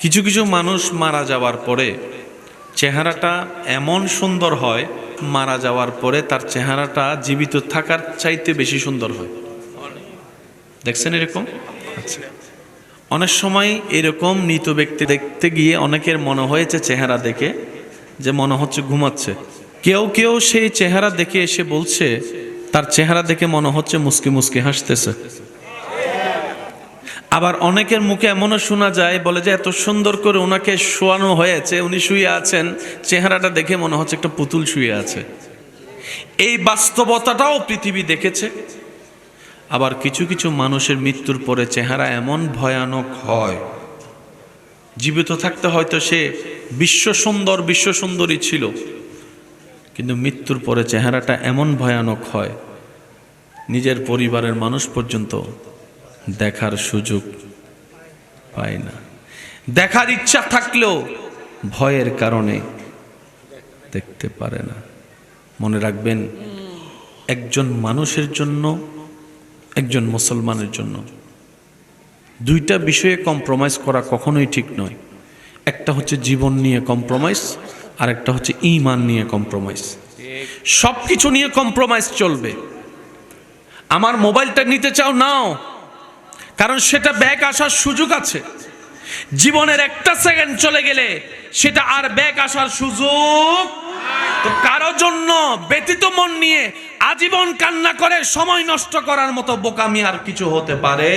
কিছু কিছু মানুষ মারা যাওয়ার পরে চেহারাটা এমন সুন্দর হয়, মারা যাওয়ার পরে তার চেহারাটা জীবিত থাকার চাইতে বেশি সুন্দর হয়। দেখছেন এরকম? আচ্ছা। অনেক সময় এরকম মৃত ব্যক্তি দেখতে গিয়ে অনেকের মনে হয়েছে চেহারা দেখে, যে মনে হচ্ছে ঘুমাচ্ছে। কেউ কেউ সেই চেহারা দেখে এসে বলছে, তার চেহারা দেখে মনে হচ্ছে মুসকি মুসকি হাসতেছে। আবার অনেকের মুখে এমনও শোনা যায়, বলে যে এত সুন্দর করে ওনাকে শোয়ানো হয়েছে, উনি শুয়ে আছেন, চেহারাটা দেখে মনে হচ্ছে একটা পুতুল শুয়ে আছে। এই বাস্তবতাটাও পৃথিবী দেখেছে। আবার কিছু কিছু মানুষের মৃত্যুর পরে চেহারা এমন ভয়ানক হয়। জীবিত থাকতে হয়তো সে বিশ্ব সুন্দর, বিশ্ব সুন্দরী ছিল, কিন্তু মৃত্যুর পরে চেহারাটা এমন ভয়ানক হয়, নিজের পরিবারের মানুষ পর্যন্ত দেখার সুযোগ পায় না। দেখার ইচ্ছা থাকলেও ভয়ের কারণে দেখতে পারে না। মনে রাখবেন, একজন মানুষের জন্য, একজন মুসলমানের জন্য দুইটা বিষয়ে কম্প্রোমাইজ করা কখনোই ঠিক নয়। একটা হচ্ছে জীবন নিয়ে কম্প্রোমাইজ আর একটা হচ্ছে ইমান নিয়ে কম্প্রোমাইজ সব কিছু নিয়ে কম্প্রোমাইজ চলবে। আমার মোবাইলটা নিতে চাও, নাও। কারণ সেটা ব্যাগ আসার সুযোগ আছে। জীবনের একটা সেকেন্ড চলে গেলে সেটা আর ব্যাগ আসার সুযোগ তো কারও জন্য ব্যতীত মন নিয়ে আজীবন কান্না করে সময় নষ্ট করার মতো বোকামি আর কিছু হতে পারে?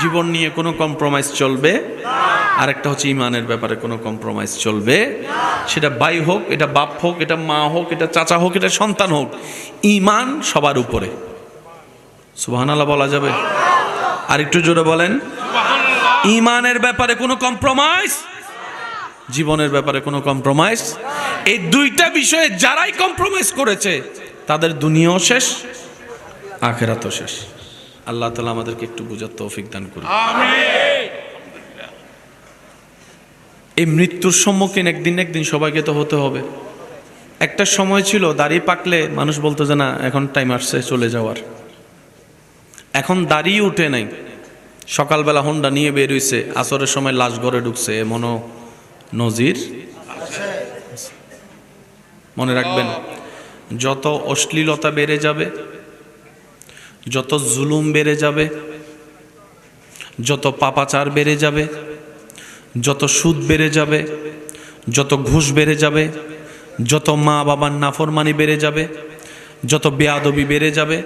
জীবন নিয়ে কোনো কম্প্রোমাইজ চলবে? আর একটা হচ্ছে ইমানের ব্যাপারে কোনো কম্প্রোমাইজ চলবে? সেটা ভাই হোক, এটা বাপ হোক, এটা মা হোক, এটা চাচা হোক, এটা সন্তান হোক, ইমান সবার উপরে। সুবহানাল্লাহ বলা যাবে। আর একটু জোরে বলেন। ইমানের ব্যাপারে কোনো কম্প্রোমাইজ জীবনের ব্যাপারে কোনো কম্প্রোমাইজ এই দুইটা বিষয়ে যারাই কম্প্রোমাইজ করেছে তাদের দুনিয়াও শেষ আখেরাতও শেষ। আল্লাহ তালা আমাদেরকে একটু বুঝার তৌফিক দান করুন। এই মৃত্যুর সম্মুখীন একদিন একদিন সবাইকে তো হতে হবে। একটা সময় ছিল দাড়ি পাকলে মানুষ বলতো যে না এখন টাইম আসছে চলে যাওয়ার। এখন দাঁড়িয়ে উঠে নাই। সকালবেলা হন্ডা নিয়ে বের হইছে, আসরের সময় লাশ ঘরে ঢুকছে, এমনও নজির। মনে রাখবেন, যত অশ্লীলতা বেড়ে যাবে, যত জুলুম বেড়ে যাবে, যত পাপাচার বেড়ে যাবে, যত সুদ বেড়ে যাবে, যত ঘুষ বেড়ে যাবে, যত মা বাবার নাফরমানি বেড়ে যাবে, যত বেয়াদবি বেড়ে যাবে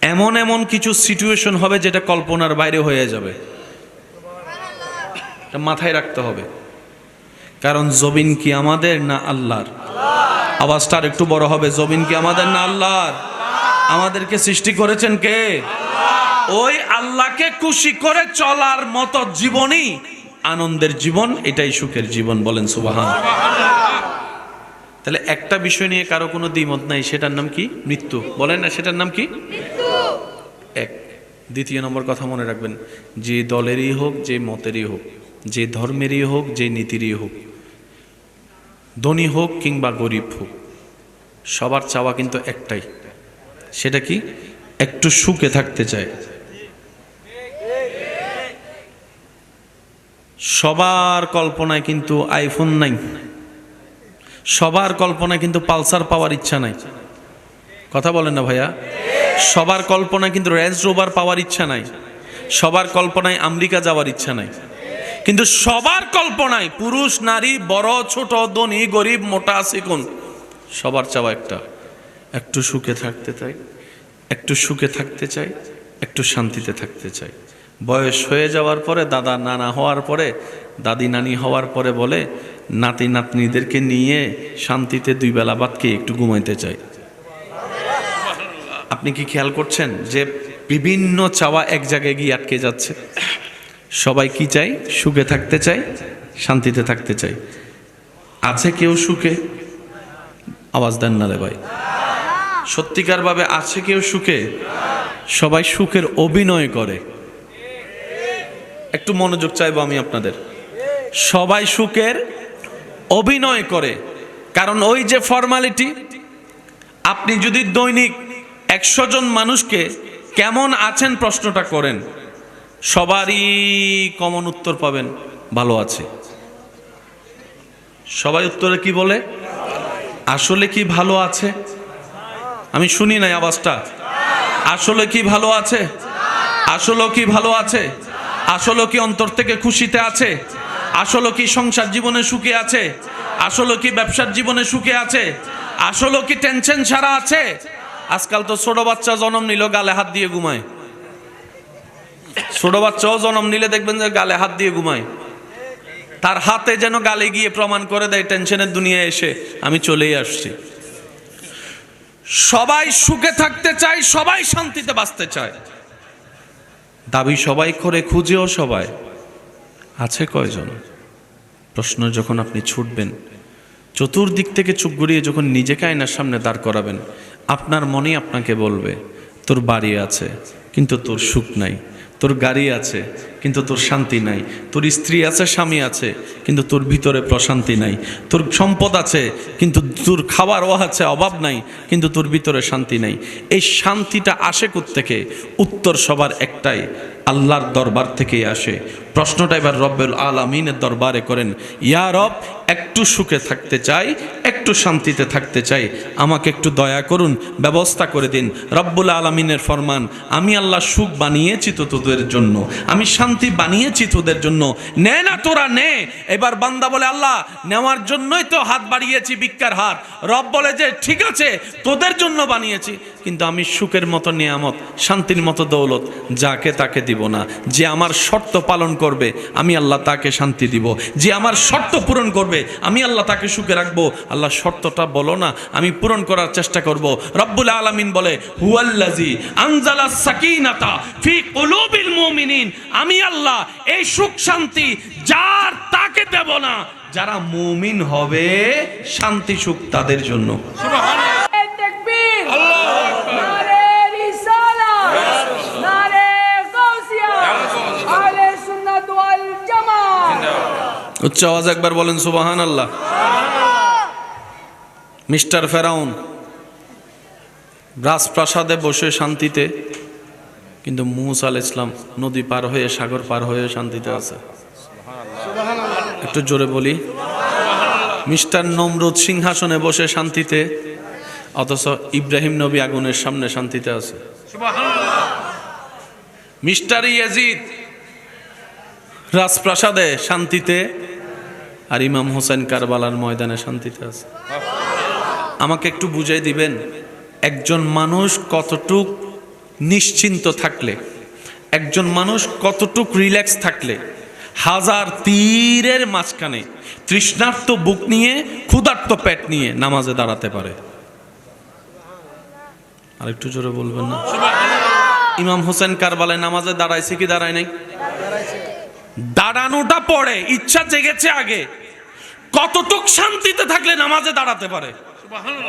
এমন এমন কিছু সিচুয়েশন হবে যেটা কল্পনার বাইরে হয়ে যাবে। মাথায় রাখতে হবে। কারণ জবিন কি আমাদের না আল্লাহর? আওয়াজটা আর একটু বড় হবে জবিন কি আমাদের না আল্লাহর? আমাদেরকে সৃষ্টি করেছেন কে? ওই আল্লাহকে খুশি করে চলার মতো জীবনই আনন্দের জীবন, এটাই সুখের জীবন বলেন সুবাহান। তাহলে একটা বিষয় নিয়ে কারও কোনো দ্বিমত নাই, সেটার নাম কি? মৃত্যু। বলেন না, সেটার নাম কি? এক। দ্বিতীয় নম্বর কথা মনে রাখবেন, যে দলেরই হোক, যে মতেরই হোক, যে ধর্মেরই হোক, যে নীতিরই হোক, ধনী হোক কিংবা গরিব হোক, সবার চাওয়া কিন্তু একটাই, সেটা কি? একটু সুখে থাকতে চায়। সবার কল্পনায় কিন্তু আইফোন নাই, সবার কল্পনায় কিন্তু পালসার পাওয়ার ইচ্ছা নাই। কথা বলেন না ভাইয়া? সবার কল্পনায় কিন্তু রেঞ্জ রোভার পাওয়ার ইচ্ছা নাই। সবার কল্পনায় আমেরিকা যাওয়ার ইচ্ছা নাই। কিন্তু সবার কল্পনায় পুরুষ, নারী, বড়, ছোট, ধনী, গরিব, মোটা চিকুন সবার চাওয়া একটা। একটু সুখে থাকতে চাই, একটু সুখে থাকতে চাই, একটু শান্তিতে থাকতে চাই। বয়স হয়ে যাওয়ার পরে, দাদা নানা হওয়ার পরে, দাদি নানি হওয়ার পরে বলে নাতি নাতনিদেরকে নিয়ে শান্তিতে দুই বেলা বাদকে একটু ঘুমাইতে চাই। আপনি কি খেয়াল করছেন যে বিভিন্ন চাওয়া এক জায়গায় গিয়ে আটকে যাচ্ছে? সবাই কি চাই সুখে থাকতে চাই শান্তিতে থাকতে চাই আছে কেউ সুখে? আওয়াজ দেন না রে ভাই। সত্যিকারভাবে আছে কেউ সুখে? সবাই সুখের অভিনয় করে। একটু মনোযোগ চাইব আমি আপনাদের। সবাই সুখের অভিনয় করে। কারণ ওই যে ফর্মালিটি আপনি যদি দৈনিক একশো জন মানুষকে কেমন আছেন প্রশ্নটা করেন। সবারই কমন উত্তর পাবেন, ভালো আছে। সবাই উত্তরে কি বলে? আসলে কি ভালো আছে? আমি শুনি নাই আওয়াজটা। আসলে কি ভালো আছে? আসলে কি ভালো আছে? আসলে কি অন্তর থেকে খুশিতে আছে? আসলে কি সংসার জীবনে সুখে আছে? আসলে কি ব্যবসার জীবনে সুখে আছে? আসলে কি টেনশন ছাড়া আছে? আজকাল তো ছোট বাচ্চা জন্ম নিল গালে হাত দিয়ে ঘুমায়। ছোট বাচ্চাও জন্ম নিলে দেখবেন যে গালে হাত দিয়ে ঘুমায়। তার হাতে যেন গালে গিয়ে প্রমাণ করে দেয়, টেনশনের দুনিয়ায় এসে আমি চলেই আসছি। সবাই সুখে থাকতে চায়, সবাই শান্তিতে বাঁচতে চায়। দাবি সবাই করে, খুঁজেও সবাই। আছে কয়জন? প্রশ্ন যখন আপনি ছুটবেন, চতুর্দিক থেকে চুপ গড়িয়ে যখন নিজেকে আয়নার সামনে দাঁড় করাবেন আপনার মনেই আপনাকে বলবে, তোর বাড়ি আছে, কিন্তু তোর সুখ নাই। তোর গাড়ি আছে, কিন্তু তোর শান্তি নাই। তোর স্ত্রী আছে, স্বামী আছে, কিন্তু তোর ভিতরে প্রশান্তি নাই। তোর সম্পদ আছে, কিন্তু তোর খাবারও আছে, অভাব নাই, কিন্তু তোর ভিতরে শান্তি নাই। এই শান্তিটা আসে থেকে উত্তর সবার একটাই, আল্লাহর দরবার থেকেই আসে। প্রশ্নটা এবার রব্বুল আলামিনের দরবারে করেন, ইয়া রব, একটু সুখে থাকতে চাই একটু শান্তিতে থাকতে চাই। আমাকে একটু দয়া করুন, ব্যবস্থা করে দিন। রব্বুল আলমিনের ফরমান, আমি আল্লাহ সুখ বানিয়েছি তো তোদের জন্য। আমি শান্তি বানিয়েছি তোদের জন্য। নে না তোরা, নে। এবার বান্দা বলে, আল্লাহ, নেওয়ার জন্যই তো হাত বাড়িয়েছি ভিক্ষার হাত রব বলে যে, ঠিক আছে, তোদের জন্য বানিয়েছি। কিন্তু আমি সুখের মতো নিয়ামত, শান্তির মতো দৌলত যাকে তাকে দিব না। যে আমার শর্ত পালন করবে, আমি আল্লাহ তাকে শান্তি দিব। যে আমার শর্ত পূরণ করবে, আমি আল্লাহ তাকে সুখে রাখব। আল্লাহ শর্তটা বলো না আমি পূরণ করার চেষ্টা করব। রব্বুল আলামিন বলে হুয়াল্লাজি আনজালা সাকিনাতা ফি কুলুবিল মুমিনিন। আমি আল্লাহ এই সুখ শান্তি যার তাকে দেব না যারা মুমিন হবে শান্তি সুখ তাদের জন্য। উচ্চ আওয়াজ একবার বলেন সুবাহান আল্লাহ মিস্টার ফেরাউন, রাজপ্রাসাদে বসে শান্তিতে, কিন্তু মুসা আল ইসলাম নদী পার হয়ে, সাগর পার হয়ে শান্তিতে আছে। একটু জোরে বলি। মিস্টার নমরুদ সিংহাসনে বসে শান্তিতে, অথচ ইব্রাহিম নবী আগুনের সামনে শান্তিতে আছে। মিস্টার ইয়াজিদ, রাজপ্রাসাদে শান্তিতে, আর ইমাম হোসেন কারবালার ময়দানে শান্তিতে আছে। আমাকে একটু বুঝাই দিবেন, একজন মানুষ কতটুক নিশ্চিন্ত থাকলে, একজন মানুষ কতটুক রিল্যাক্স থাকলে, হাজার তীরের মাঝখানে তৃষ্ণার্ত বুক নিয়ে, ক্ষুধার্ত পেট নিয়ে নামাজে দাঁড়াতে পারে। আর একটু জোরে বলবেন না? ইমাম হোসেন কারবালায় নামাজে দাঁড়াইছে কি দাঁড়ায় নাই? দাঁড়ানোটা পড়ে, ইচ্ছা জেগেছে আগে। কতটুক শান্তিতে থাকলে নামাজে দাঁড়াতে পারে? Subhanallah.